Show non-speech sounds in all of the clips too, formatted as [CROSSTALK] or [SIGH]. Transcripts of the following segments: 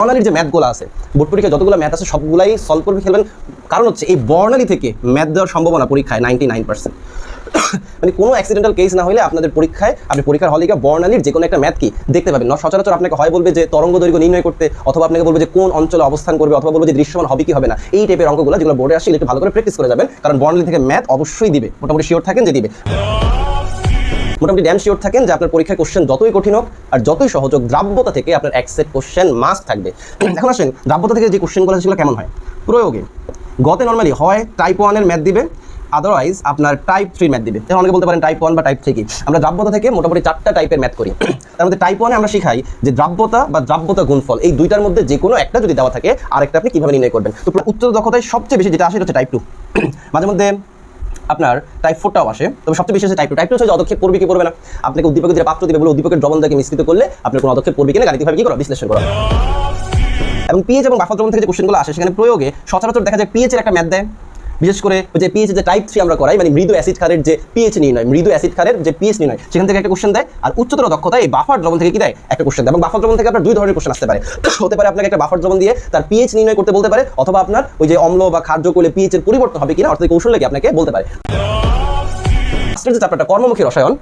বর্ণালীর যে ম্যাথগুলো আছে বোর্ড পরীক্ষায় যতগুলো ম্যাথ আছে, সবগুলাই সলভ করবে খেলবেন। কারণ হচ্ছে এই বর্ণালী থেকে ম্যাথ দেওয়ার সম্ভাবনা পরীক্ষায় নাইনটি মানে কোনো অ্যাক্সিডেন্টাল কেস না হলে আপনাদের পরীক্ষায়, আপনি পরীক্ষার হলে গিয়ে বর্ণালীর যে কোনো একটা ম্যাথ কি দেখতে পাবেন। সচরাচর আপনাকে হয় বলবে যে তরঙ্গ দৈর্ঘ্য নির্ণয় করতে, অথবা আপনাকে বলবে যে কোন অঞ্চলে অবস্থান করবে, অথবা বলবে যে দৃশ্যমান হবে কি হবে না। এই টাইপের অঙ্কগুলো যেগুলো বোর্ডে আসে একটু ভালো করে প্র্যাকটিস করে যাবেন। কারণ বর্ণালী থেকে ম্যাথ অবশ্যই দিবে। মোটামুটি শিওর থাকেন যে দিবে। মোটামুটি ড্যাম শিওর থাকেন যে আপনার পরীক্ষায় কোশ্চেন যতই কঠিন হোক আর যতই সহজ হোক, দ্রাব্যতা থেকে আপনার এক সেট কোশ্চেন মাস্ট থাকবে। [CLEARS THROAT] এখন আসেন, দ্রাব্যতা থেকে যে কোশ্চেনগুলো সেগুলো কেমন হয়? প্রয়োগে, গতে নর্মালি হয় টাইপ ওয়ানের ম্যাথ দিবে আদারওয়াইজ আপনার টাইপ থ্রি ম্যাথ দিবে। এখন অনেকে বলতে পারেন টাইপ ওয়ান বা টাইপ থ্রি কি? আমরা দ্রাব্যতা থেকে মোটামুটি চারটা টাইপের ম্যাথ করি। [CLEARS THROAT] তার মধ্যে টাইপ ওয়ানে আমরা শিখাই যে দ্রাব্যতা বা দ্রাব্যতা গুণফল, এই দুইটার মধ্যে যে কোনো একটা যদি দেওয়া থাকে, আরেকটা আপনি কীভাবে নির্ণয় করবেন? তো উচ্চ দক্ষতায় সবচেয়ে বেশি যেটা আসে হচ্ছে টাইপ টু [CLEARS THROAT] মাঝে মধ্যে আপনার টাইপ ফোরটাও আসে। তবে সবচেয়ে বেশি হচ্ছে টাইপ টু টাইপ টু হচ্ছে অদক্ষেপ পড়বে কি করবে না। আপনাকে উদ্দীপকের যে পাত্র দিবে বলে উদ্দীপকের থেকে মিশ্রিত করলে আপনার কোনো অদক্ষেপ করবে কিনা, গাণিতিকভাবে কি করা, বিশ্লেষণ করা। এবং পিএচ এবং বাফার দ্রবণ থেকে যে কোশ্চেনগুলো আসে, সেখানে প্রয়োগে সচরাচর দেখা যায় পিএচ এর একটা ম্যাথ দেয়। বিশেষ করে যে পিএইচ যে টাইপ থ্রি আমরা করাই মানে মৃদু অ্যাসিড খারের যে পিএইচ নির্ণয়, মৃদু অ্যাসিড খারের যে পিএইচ নির্ণয়, সেখান থেকে একটা কোশ্চেন দেয়। আর উচ্চতর দক্ষতা এই বাফার দ্রবণ থেকে কি দেয়? একটা কোশ্চেন দেয়। এবং বাফার দ্রবণ থেকে আপনার দুই ধরনের কোশ্চেন আসতে পারে। হতে পারে আপনাকে একটা বাফার দ্রবণ দিয়ে তার পিএচ নির্ণয় করতে বলতে পারে, অথবা আপনার ওই যে অম্ল বা খাদ্য করলে পিএচ এর পরিবর্তন হবে কিনা অর্থাৎ কৌশল লাগে আপনাকে বলতে পারে। চ্যাপ্টারটা কর্মমুখী রসায়ন।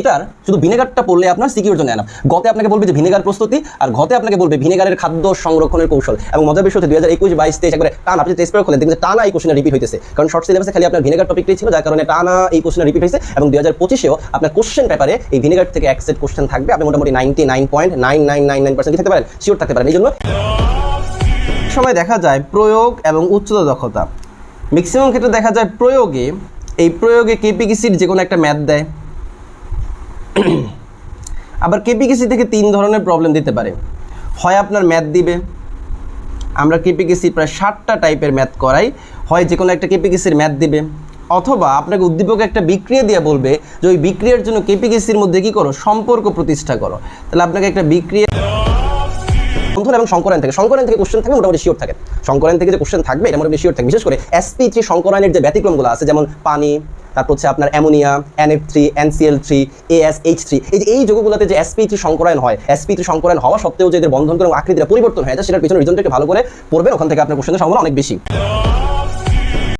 এটার শুধু ভিনেগারটা পড়লে আপনার সিকিউর জন্য এনাফ গতে আপনাকে বলবে যে ভিনেগার প্রস্তুতি, আর ঘতে আপনাকে বলবে ভিনেগারের খাদ্য সংরক্ষণের কৌশল। এবং মজার বিষয় হচ্ছে দুই হাজার একুশ বাইশ তেইশ একবারে টান, আপনি টেস্ট পেপার খোলেন দেখবেন টানা এই কোশ্চেন রিপিট হইতেছে। কারণ শর্ট সিলেবাসে খালি আপনার ভিনেগার টপিকটাই ছিল, যার কারণে টানা এই কোশ্চেন রিপিট হয়েছে এবং দুই হাজার পঁচিশেও আপনার কোশ্চেন পেপারে এই ভিনেগার থেকে এক সেট কোশ্চেন থাকবে। আপনি মোটামুটি ninety nine point nine nine nine nine percent থাকতে পারেন শিওর থাকতে পারেন। এই জন্য সময় দেখা যায় প্রয়োগ এবং উচ্চতা দক্ষতা। ম্যাক্সিমাম ক্ষেত্রে দেখা যায় প্রয়োগে, এই প্রয়োগে কেপিকিসির যে কোনো একটা ম্যাথ দেয়। [COUGHS] আবার কেপিকেসি থেকে তিন ধরনের প্রবলেম দিতে পারে। হয় আপনার ম্যাথ দিবে, আমরা কেপিকেসি প্রায় ষাটটা টাইপের ম্যাথ করাই, হয় যে কোনো একটা কেপিকেসির ম্যাথ দিবে, অথবা আপনাকে উদ্দীপক একটা বিক্রিয়া দিয়ে বলবে যে ওই বিক্রিয়ার জন্য কেপিকেসির মধ্যে কী করো? সম্পর্ক প্রতিষ্ঠা করো। তাহলে আপনাকে একটা বিক্রিয়া বন্ধন এবং সংকরায়ন থেকে। সংকরায়ন থেকে কোশ্চেন থাকবে মোটামুটি শিওর থাকে। সংকরায়ন থেকে যে কোশ্চেন থাকবে, এটা মোটামুটি শিওর থাকে। বিশেষ করে এসপি থ্রি সংকরায়নের যে ব্যতিক্রমগুলো আছে, যেমন পানি তারপর হচ্ছে আপনার ammonia NF three NCl three AsH three এই যে এই যৌগগুলোতে যে এসপি থ্রি সংকরায়ন হয় এসপি থ্রি সংকরায়ন হওয়া সত্ত্বেও যে এদের বন্ধন এবং আকৃতিটা পরিবর্তন হয়ে যায়, সেটার পিছনে রিজনটাকে ভালো করে পড়বেন। ওখান থেকে আপনার কোশ্চেনের সম্ভাবনা অনেক বেশি।